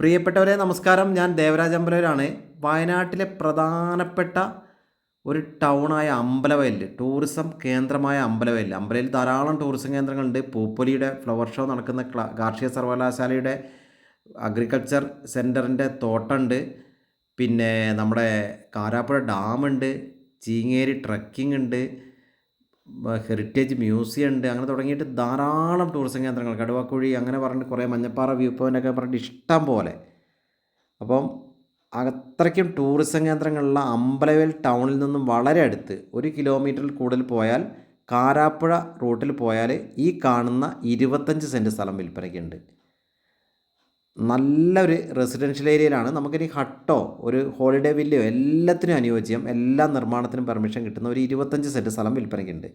പ്രിയപ്പെട്ടവരെ നമസ്കാരം. ഞാൻ ദേവരാജ് അമ്പലവരാണ്. വയനാട്ടിലെ പ്രധാനപ്പെട്ട ഒരു ടൗണായ അമ്പലവയലിൽ ടൂറിസം കേന്ദ്രമായ അമ്പലവയലിൽ അമ്പലയിൽ ധാരാളം ടൂറിസം കേന്ദ്രങ്ങളുണ്ട്. പൂപ്പൊലിയുടെ ഫ്ലവർ ഷോ നടക്കുന്ന കാർഷിക സർവകലാശാലയുടെ അഗ്രികൾച്ചർ സെന്ററിന്റെ തോട്ടമുണ്ട്. പിന്നെ നമ്മുടെ കാരാപ്പുഴ ഡാമുണ്ട്. ചീങ്ങേരി ട്രക്കിംഗ് ഉണ്ട്. ഹെറിറ്റേജ് മ്യൂസിയം ഉണ്ട്. അങ്ങനെ തുടങ്ങിയിട്ട് ധാരാളം ടൂറിസം കേന്ദ്രങ്ങൾ. കടുവാക്കുഴി അങ്ങനെ പറഞ്ഞിട്ട് കുറേ മഞ്ഞപ്പാറ വ്യൂ പോയിന്റ് ഒക്കെ പറഞ്ഞിട്ട് ഇഷ്ടം പോലെ. അപ്പം അത്രയ്ക്കും ടൂറിസം കേന്ദ്രങ്ങളുള്ള അമ്പലവേൽ ടൗണിൽ നിന്നും വളരെ അടുത്ത് ഒരു കിലോമീറ്ററിൽ കൂടുതൽ പോയാൽ കാരാപ്പുഴ റൂട്ടിൽ പോയാൽ ഈ കാണുന്ന ഇരുപത്തഞ്ച് സെന്റ് സ്ഥലം വിൽപ്പനയ്ക്കുണ്ട് നല്ലൊരു റെസിഡൻഷ്യൽ ഏരിയയിലാണ് നമുക്കിനി ഹട്ടോ ഒരു ഹോളിഡേ വില്ലയോ എല്ലാത്തിനും അനുയോജ്യം എല്ലാ നിർമ്മാണത്തിനും പെർമിഷൻ കിട്ടുന്ന ഒരു ഇരുപത്തഞ്ച് സെന്റ് സ്ഥലം വിൽപ്പനയ്ക്കുണ്ട്.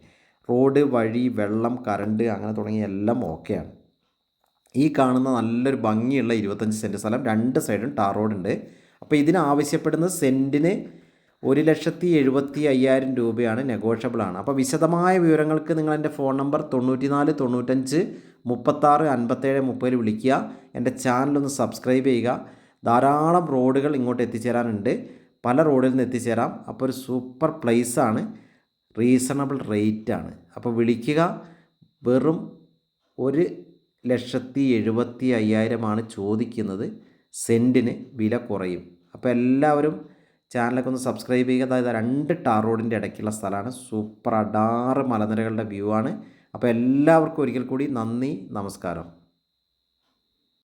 റോഡ് വഴി വെള്ളം കറണ്ട് അങ്ങനെ തുടങ്ങിയ എല്ലാം ഓക്കെയാണ് ഈ കാണുന്ന നല്ലൊരു ഭംഗിയുള്ള ഇരുപത്തഞ്ച് സെന്റ് സ്ഥലം രണ്ട് സൈഡും ടാർ റോഡുണ്ട് അപ്പോൾ ഇതിനാവശ്യപ്പെടുന്ന സെന്റിന് ഒരു ലക്ഷത്തി എഴുപത്തി അയ്യായിരം രൂപയാണ് നെഗോഷ്യബിളാണ് അപ്പോൾ വിശദമായ വിവരങ്ങൾക്ക് നിങ്ങൾ എന്റെ ഫോൺ നമ്പർ തൊണ്ണൂറ്റി നാല് തൊണ്ണൂറ്റഞ്ച് മുപ്പത്താറ് അൻപത്തേഴ് മുപ്പതിൽ വിളിക്കുക. എന്റെ ചാനലൊന്ന് സബ്സ്ക്രൈബ് ചെയ്യുക. ധാരാളം റോഡുകൾ ഇങ്ങോട്ട് എത്തിച്ചേരാനുണ്ട്. പല റോഡിൽ നിന്ന് എത്തിച്ചേരാം. അപ്പോൾ ഒരു സൂപ്പർ പ്ലേസാണ് റീസണബിൾ റേറ്റാണ് അപ്പോൾ വിളിക്കുക. വെറും ഒരു ലക്ഷത്തി എഴുപത്തി അയ്യായിരമാണ് ചോദിക്കുന്നത്. സെന്റിന് വില കുറയും. അപ്പോൾ എല്ലാവരും ചാനലൊക്കെ ഒന്ന് സബ്സ്ക്രൈബ് ചെയ്യുക. അതായത് രണ്ട് ടാർ റോഡിന്റെ ഇടയ്ക്കുള്ള സ്ഥലമാണ്. സൂപ്പർ അടാറ് മലനിരകളുടെ വ്യൂ ആണ്. അപ്പോൾ എല്ലാവർക്കും ഒരിക്കൽ കൂടി നന്ദി നമസ്കാരം.